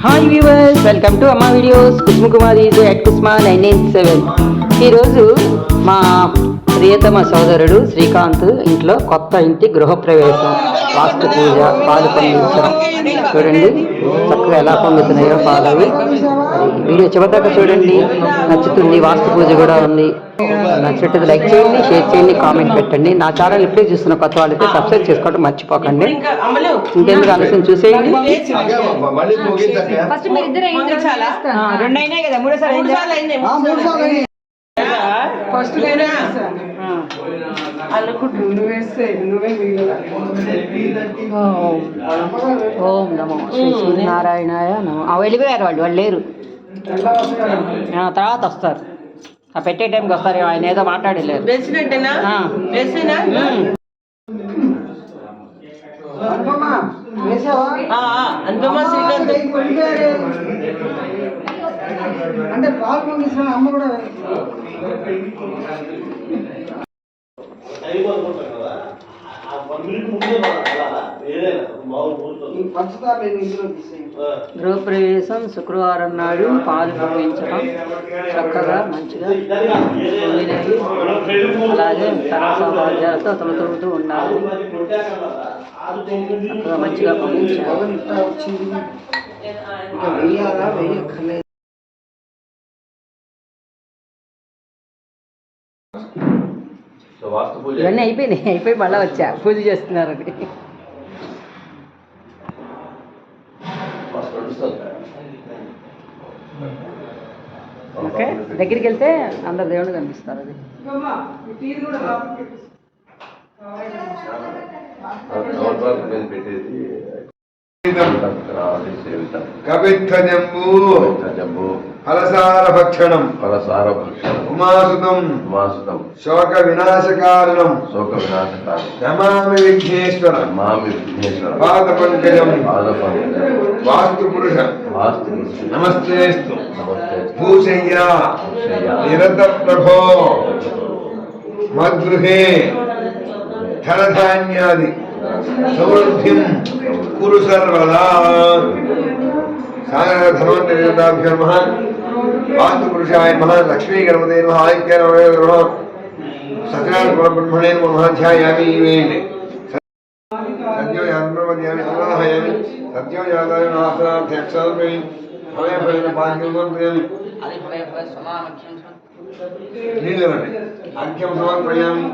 Hi viewers welcome to Amma videos Kusuma Kumari at Kusma nine eight seven ఈరోజు మా ప్రియతమ సోదరుడు శ్రీకాంత్ ఇంట్లో కొత్త ఇంటి గృహప్రవేశం. వాస్తు పూజ పాలు పొందించడం చూడండి చక్కగా ఎలా పొందుతున్నాయో పాలు వీడియో చివరిదాకా చూడండి. నచ్చుతుంది వాస్తు పూజ కూడా ఉంది. నచ్చినట్టు లైక్ చేయండి షేర్ చేయండి కామెంట్ పెట్టండి. నా ఛానల్ ఇప్పుడే చూస్తున్న కొత్త వాళ్ళైతే సబ్స్క్రైబ్ చేసుకోవడం మర్చిపోకండి. ఇంకెందుకు ఆలస్యం? చూసేయండి. ఫస్ట్ మీరు ఇద్దరు ఏం చేస్తారు? రెండు అయినాయి కదా మూడోసారి ఫస్ట్ నేనే వేస్తాను అనుకుంటు నువ్వు ఓం నమో శ్రీ సూర్యనారాయణాయ నమో. ఆ వెళ్ళిపోయారు వాళ్ళు వాళ్ళు లేరు. తర్వాత వస్తారు ఆ పెట్టే టైంకి వస్తారు ఆయన ఏదో శ్రీకాంత్ అంటే పాలు పొంగిస్తున్న అమ్మ కూడా గృహప్రవేశం శుక్రవారం నాడు పాలు పంపించడం చక్కగా మంచిగా అలాగే సరసభాగ్యాలతో తొలతొలుతూ ఉండాలి చక్కగా మంచిగా పంపించాలి ఇవన్నీ అయిపోయినాయి. అయిపోయి మళ్ళీ వచ్చా. పూజ చేస్తున్నారని ఓకే? దగ్గరికి వెళ్తే అందరు దేవుడు కనిపిస్తారు అది. పెట్టేది కవిత్వజంబూ జంబు ఫలసార భక్షణం ఫలసార భక్షణం ఉమాసుతం. మాసుతం శోక వినాశకారణం శోక వినాశకారం నమామి విఘ్నేశ్వర. మామి విఘ్నేశ్వర. పాద పంకజం వాస్తు పురుష వాస్తు నమస్తేస్తు. నమస్తే భూషయ్యా. నిరత ప్రభో మద్గృహే ధనధాన్యాది. సమృద్ధిం కురు సర్వదా సాగర ధన్వంతరిదాభ్యో నమః. వాస్తు పురుషాయ నమః. లక్ష్మీ గణపతే నమః. ఆదిత్య నమః సత్యనారాయణ కుల బ్రహ్మణే నమః. ధ్యాయామి ఇవేంటి సత్యో యాత్రమధ్యామి అనాహయామి సత్యో యాదాయ నీళ్ళవండి అర్ఘ్యం సమర్పయామి.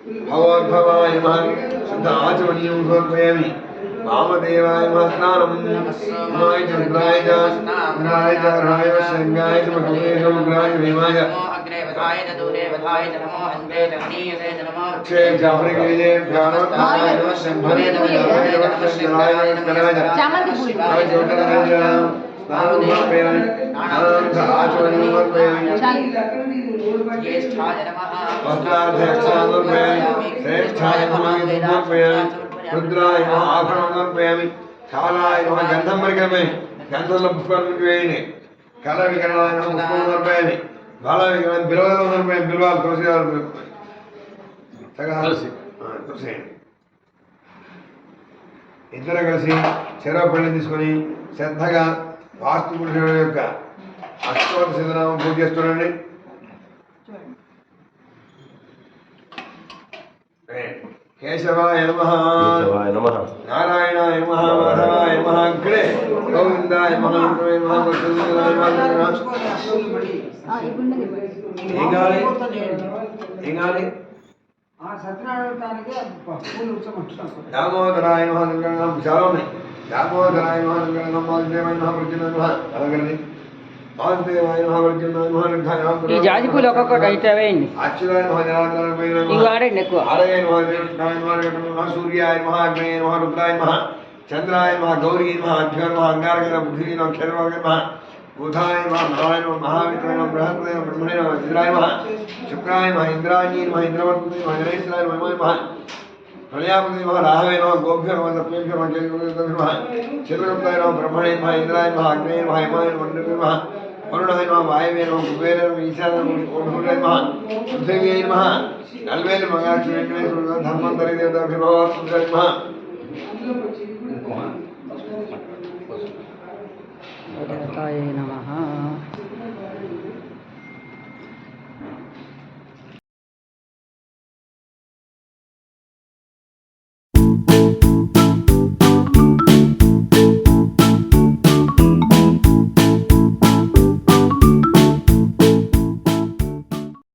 भवोद्भवाय महत् शुद्ध आचमनीयं समर्पयामि वामदेवाय महत्स्नानं उमाय च रुद्राय च रुद्राय च राय शङ्गाय च महेश उग्राय भीमाय अक्षय जाफ़र के लिए प्यारो ताराय नमः शंभरे नमः जाफ़र नमः शंभराय नमः कराय जा राय जोटर राय जा नाम नमः पेराय नाम आचमनीयं समर्पयामि శ్రేష్ఠాయ నమః. సమర్పయామి రుద్రాయ ఆభరణం సమర్పయామి కాలాయ గంధం పరికరమే గంధంలో పుష్పాలు వేయండి కళ వికరణాయ నమః బాల విగ్రహం బిల్వలు సమర్పయామి బిల్వాలు తులసి తులసి ఇద్దరు కలిసి చెరవ పళ్ళని తీసుకొని శ్రద్ధగా వాస్తు పురుషుడు యొక్క అష్టోత్తర సిద్ధనామం పూజ చేస్తున్నాండి కేశవాయ నమ కేశవాయ నమః నారాయణాయ నమ మాధవాయ నమ అగ్రే గోవిందాయ నమ నమ ఏం కావాలి ఏం కావాలి ఆ సత్యనారాయణకి పూలు ఉచ్చమంటున్నాను దామోదరాయ నమ ఈ జాజి పూలు ఒక్కొక్కటి అయితే వేయండి అచ్యుతాయ నమ జనార్దనాయ నమ ఇవి వాడండి ఎక్కువ ఆలయ నమ సూర్యాయ నమ అగ్నేయ నమ రుద్రాయ నమ చంద్రాయ నమ గౌరీ నమ అభ్యో నమ అంగారక నమ పృథ్వీ నమ క్షేత్రవర్గ నమ బుధాయ నమ నారాయణ నమ మహావిద్రాయ నమ బృహస్పతి నమ బ్రహ్మణే నమ వజ్రాయ నమ శుక్రాయ నమ ఇంద్రాణీ నమ ఇంద్రవర్తి నమ జనేశ్వరాయ నమ నమ ప్రజాపతి నమ రాహవే నమ గోభ్యో నమ సప్యేభ్యో నమ జయగురు నమ చిత్రగుప్తాయ నమ బ్రహ్మణే నమ ఇంద్రాయ నమ అగ్నేయ నమ హేమాయ నమ మండపే నమ వరుణాయ నమ కుబేరం నమ కుబేర నమ ఈశాన నల్వేలు మగాక్షి వెంకటేశ్వర ధర్మంతరి దేవతాభిభవ నమ దేవతాయ నమ.